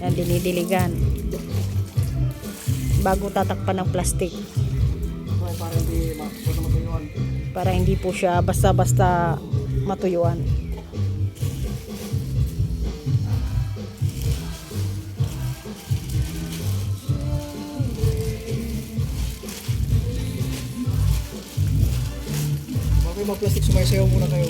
Yan, dinidiligan. Bago tatakpan ng plastic. Para hindi matuyuan. Para hindi po siya basta-basta matuyuan. Mga kayo mga plastic, sumayasayaw muna kayo.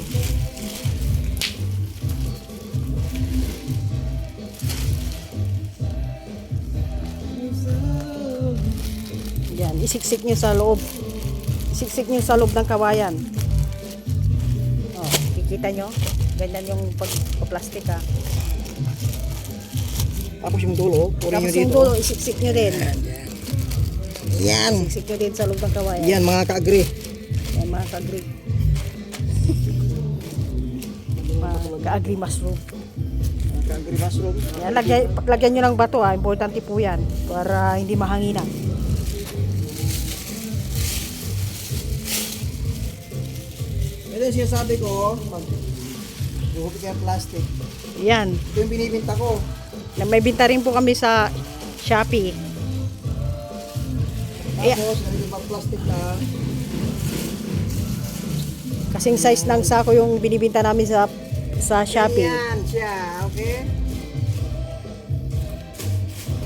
Isiksik nyo sa loob. Isiksik nyo sa loob ng kawayan. Oh, kikita nyo? Ganyan yung pagpa-plastic ha. Tapos yung dulo, purin nyo Tapos dito. yung dulo, isiksik nyo din. Yan. Isiksik nyo din sa loob ng kawayan. Yan mga ka-agree. Yan mga ka-agree. mga ka-agree mushroom. Ka-agree mushroom. Yan, lagyan, lagyan nyo ng bato ha. Importante po yan. Para hindi mahanginan. Ito yung sinasabi ko, pag guhupit kayo plastic. Yan. Ito yung binibinta ko. Na May binta rin po kami sa Shopee. Yeah. Tapos, pag plastic na, Kasing size ng sako yung binibinta namin sa sa Shopee. Yan siya, okay?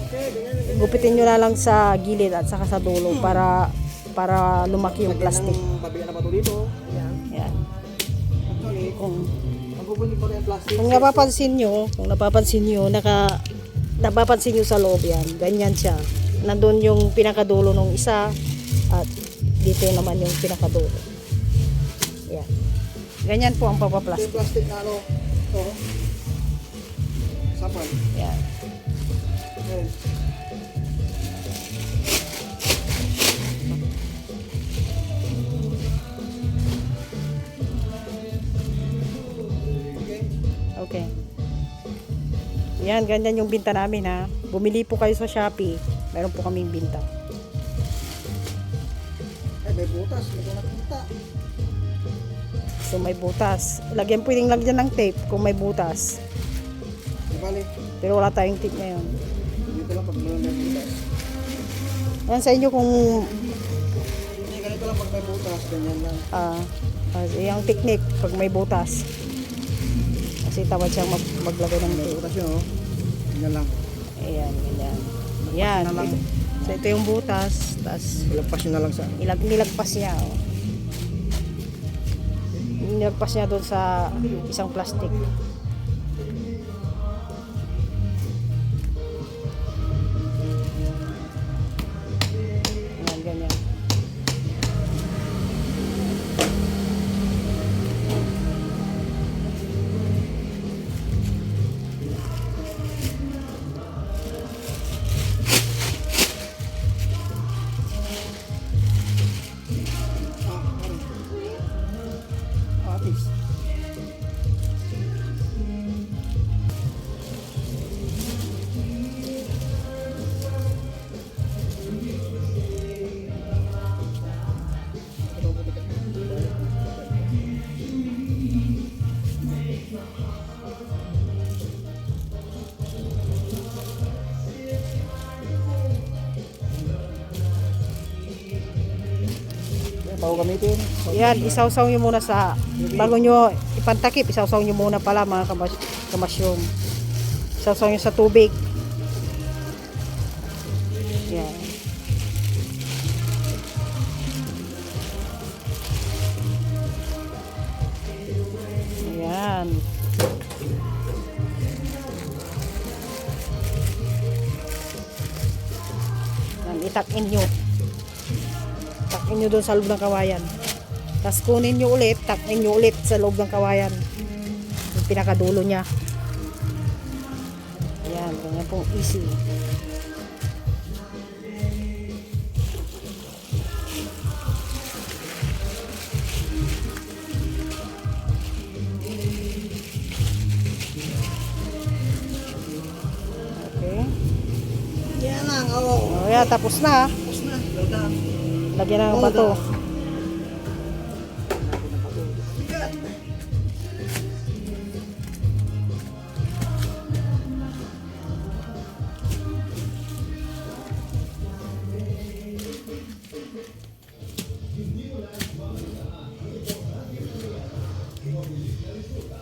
Okay, ganyan, ganyan. Gupitin nyo na lang sa gilid at saka sa dulo para para lumaki yung plastic. ng Tabihan na ba ito dito? Yan. Yan. Actually, Kung magbubunin pa rin yung plastic. kung napapansin nyo, kung napapansin nyo, naka napapansin nyo sa loob yan. Ganyan siya. Nandun yung pinakadulo ng isa at dito naman yung pinakadulo. Yan. Ganyan po ang yung plastic na ano, ito. Sapal. Yan. Ayan. Yan, ganyan yung binta namin ha. Bumili po kayo sa Shopee. Meron po kaming binta. Ay, may butas. Ko nakita. So may butas. Lagyan pwedeng lagyan ng tape kung may butas. Bali. Pero wala tayong tape ngayon. Dito lang pag may butas. Yan sa inyo kung Hindi, ganito lang pag may butas. Ganyan lang. ah uh, yung technique pag may butas. Kasi tawad siyang mag maglagay ng May tape. butas yun, oh. Ganyan lang. Ayan, ganyan. Yan. na lang. So ito yung butas. Tapos Ilagpas nyo na lang sa... Nilag, nilagpas niya, oh. Nilagpas niya doon sa isang plastic. Bago gamitin. Yan, isawsaw nyo muna sa, bago nyo ipantakip, isawsaw nyo muna pala mga kamas, kamasyong. Isawsaw nyo sa tubig. Yan. Yan. Yan, itak-in nyo. Nyo doon sa loob ng kawayan. Tapos kunin nyo ulit, takin nyo ulit sa loob ng kawayan. Yung pinakadulo niya. Ayan, ganyan pong easy. Okay. Yan lang, oo. O yan, tapos na. Tapos na. Well done. Lagyan ng bato.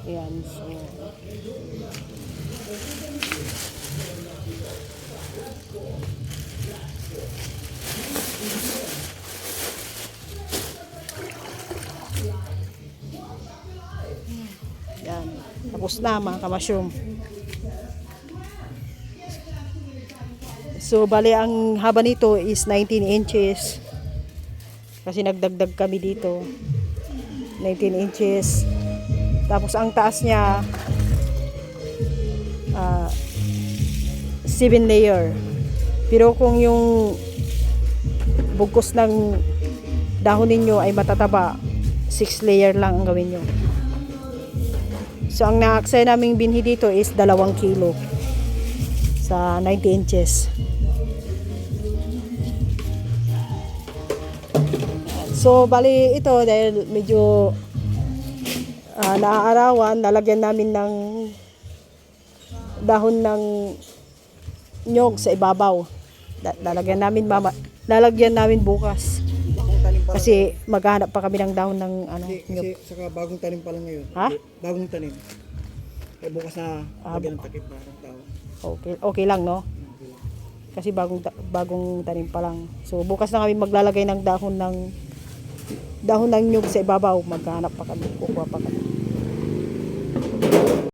Ayan, so... Thank you. Tapos na mga kamushroom. So, bali ang haba nito is 19 inches. Kasi nagdagdag kami dito. 19 inches. Tapos ang taas niya ah 7 layer. Pero kung yung bugkos ng dahon ninyo ay matataba, 6 layer lang ang gawin nyo. So ang naaksaya naming binhi dito is 2 kilo sa 90 inches. So bali ito dahil medyo ah, naaarawan, lalagyan namin ng dahon ng nyog sa ibabaw. Lalagyan namin mama, lalagyan namin bukas kasi maghanap pa kami ng dahon ng ano nyog. kasi saka bagong tanim pa lang ngayon. Ha? Bagong tanim. Eh bukas na Ah, lagyan ng takip para ng tao. Okay, okay lang no? Kasi bagong bagong tanim pa lang. So bukas na kami maglalagay ng dahon ng dahon ng nyug sa ibabaw. Maghanap pa kami, kukuha pa kami.